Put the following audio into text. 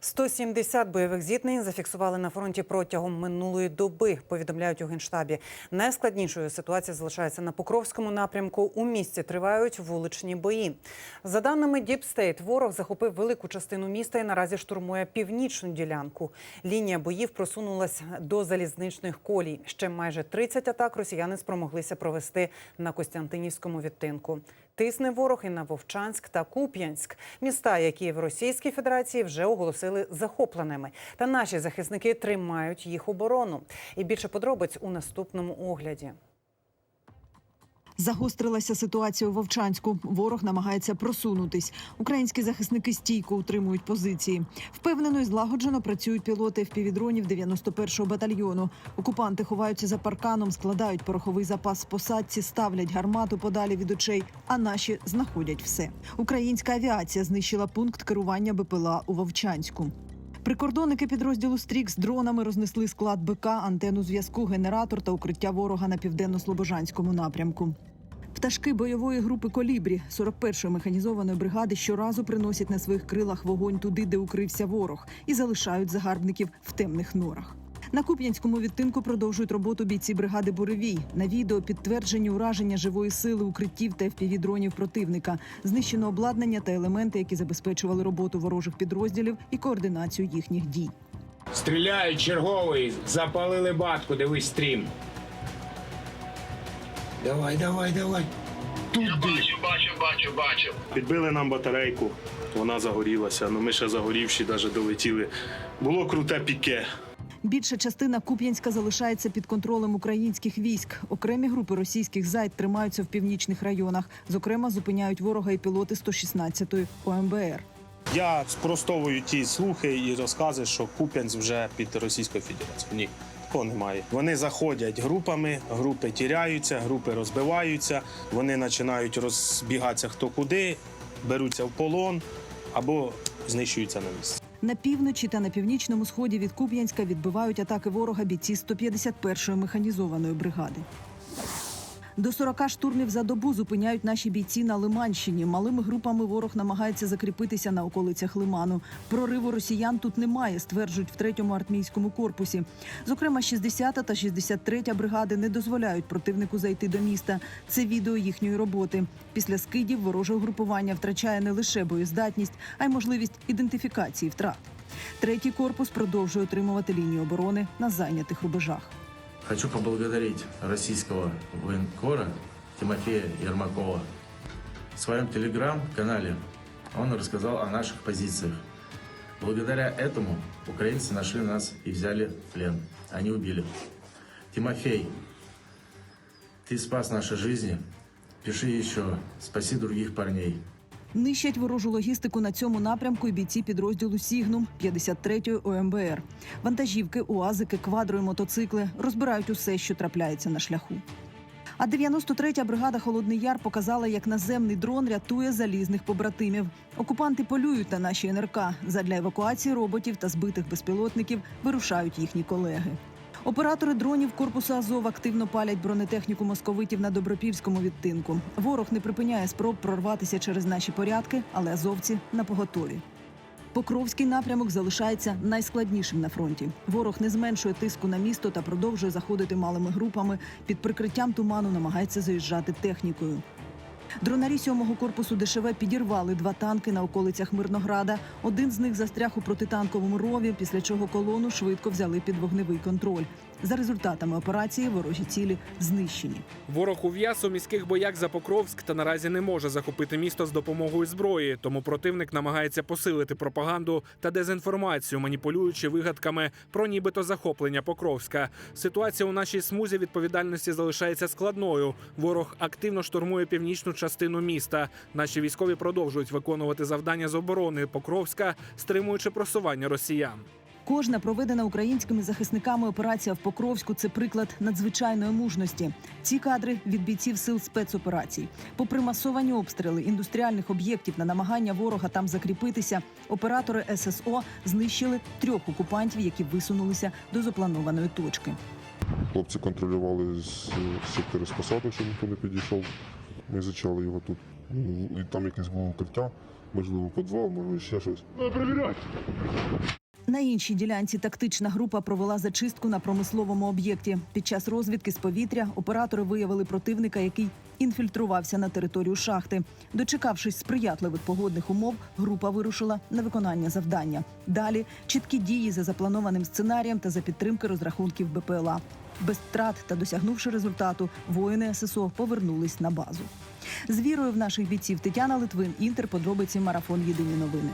170 бойових зіткнень зафіксували на фронті протягом минулої доби. Повідомляють у генштабі. Найскладнішою ситуація залишається на Покровському напрямку. У місті тривають вуличні бої. За даними State, ворог захопив велику частину міста і наразі штурмує північну ділянку. Лінія боїв просунулась до залізничних колій. Ще майже 30 атак росіяни спромоглися провести на Костянтинівському відтинку. Тисне ворог і на Вовчанськ та Куп'янськ, міста, які в Російській Федерації вже оголосили захопленими. Та наші захисники тримають їх оборону. І більше подробиць у наступному огляді. Загострилася ситуація у Вовчанську. Ворог намагається просунутись. Українські захисники стійко утримують позиції. Впевнено і злагоджено працюють пілоти впівдронів 91-го батальйону. Окупанти ховаються за парканом, складають пороховий запас посадці, ставлять гармату подалі від очей. А наші знаходять все. Українська авіація знищила пункт керування БПЛА у Вовчанську. Прикордонники підрозділу Стрік з дронами рознесли склад БК, антенну зв'язку, генератор та укриття ворога на південно-слобожанському напрямку. Пташки бойової групи Колібрі 41-ї механізованої бригади щоразу приносять на своїх крилах вогонь туди, де укрився ворог, і залишають загарбників в темних норах. На Куп'янському відтинку продовжують роботу бійці бригади Буревій. На відео підтверджені ураження живої сили укриттів та FPV-дронів противника. Знищено обладнання та елементи, які забезпечували роботу ворожих підрозділів і координацію їхніх дій. Стріляють черговий, запалили батку, дивись стрім. Давай, давай, давай. Я бачу, бачу, бачу, бачу. Підбили нам батарейку, вона загорілася. Ну ми ще загорівші, навіть долетіли. Було круте піке. Більша частина Куп'янська залишається під контролем українських військ. Окремі групи російських зайд тримаються в північних районах. Зокрема, зупиняють ворога і пілоти 116-ї ОМБР. Я спростовую ті слухи і розкази, що Куп'янськ вже під Російською Федерацією. Ні, такого немає. Вони заходять групами, групи тіряються, групи розбиваються, вони починають розбігатися хто куди, беруться в полон або знищуються на місці. На півночі та на північному сході від Куп'янська відбивають атаки ворога бійці 151-ї механізованої бригади. До 40 штурмів за добу зупиняють наші бійці на Лиманщині. Малими групами ворог намагається закріпитися на околицях Лиману. Прориву росіян тут немає, стверджують в 3-му артмійському корпусі. Зокрема, 60-та та 63-я бригади не дозволяють противнику зайти до міста. Це відео їхньої роботи. Після скидів вороже угрупування втрачає не лише боєздатність, а й можливість ідентифікації втрат. Третій корпус продовжує отримувати лінію оборони на зайнятих рубежах. Хочу поблагодарить российского военкора Тимофея Ермакова. В своем телеграм-канале он рассказал о наших позициях. Благодаря этому украинцы нашли нас и взяли в плен. Они убили. Тимофей, ты спас наши жизни. Пиши еще «Спаси других парней». Нищать ворожу логістику на цьому напрямку і бійці підрозділу Сігнум 53-ї ОМБР. Вантажівки, уазики, квадро і мотоцикли розбирають усе, що трапляється на шляху. А 93-я бригада Холодний Яр показала, як наземний дрон рятує залізних побратимів. Окупанти полюють на наші НРК. Задля евакуації роботів та збитих безпілотників вирушають їхні колеги. Оператори дронів корпусу Азов активно палять бронетехніку московитів на добропільському відтинку. Ворог не припиняє спроб прорватися через наші порядки, але азовці на поготові. Покровський напрямок залишається найскладнішим на фронті. Ворог не зменшує тиску на місто та продовжує заходити малими групами. Під прикриттям туману намагається заїжджати технікою. Дронарі сьомого корпусу ДШВ підірвали два танки на околицях Мирнограда. Один з них застряг у протитанковому рові, після чого колону швидко взяли під вогневий контроль. За результатами операції ворожі цілі знищені. Ворог ув'яз у міських боях за Покровськ та наразі не може захопити місто з допомогою зброї. Тому противник намагається посилити пропаганду та дезінформацію, маніпулюючи вигадками про нібито захоплення Покровська. Ситуація у нашій смузі відповідальності залишається складною. Ворог активно штурмує північну частину міста. Наші військові продовжують виконувати завдання з оборони Покровська, стримуючи просування росіян. Кожна проведена українськими захисниками операція в Покровську це приклад надзвичайної мужності. Ці кадри від бійців сил спецоперацій. Попри масовані обстріли індустріальних об'єктів на намагання ворога там закріпитися, оператори ССО знищили трьох окупантів, які висунулися до запланованої точки. Хлопці контролювали з сектори з посадок, щоб ніхто не підійшов. Ми зачали його тут. Ну, І там якесь було укриття. Можливо, підвал, можливо, ще щось. На іншій ділянці тактична група провела зачистку на промисловому об'єкті. Під час розвідки з повітря оператори виявили противника, який інфільтрувався на територію шахти. Дочекавшись сприятливих погодних умов, група вирушила на виконання завдання. Далі чіткі дії за запланованим сценарієм та за підтримки розрахунків БПЛА. Без втрат та досягнувши результату, воїни ССО повернулись на базу. З вірою в наших бійців Тетяна Литвин, Інтер, подробиці марафон Єдині новини.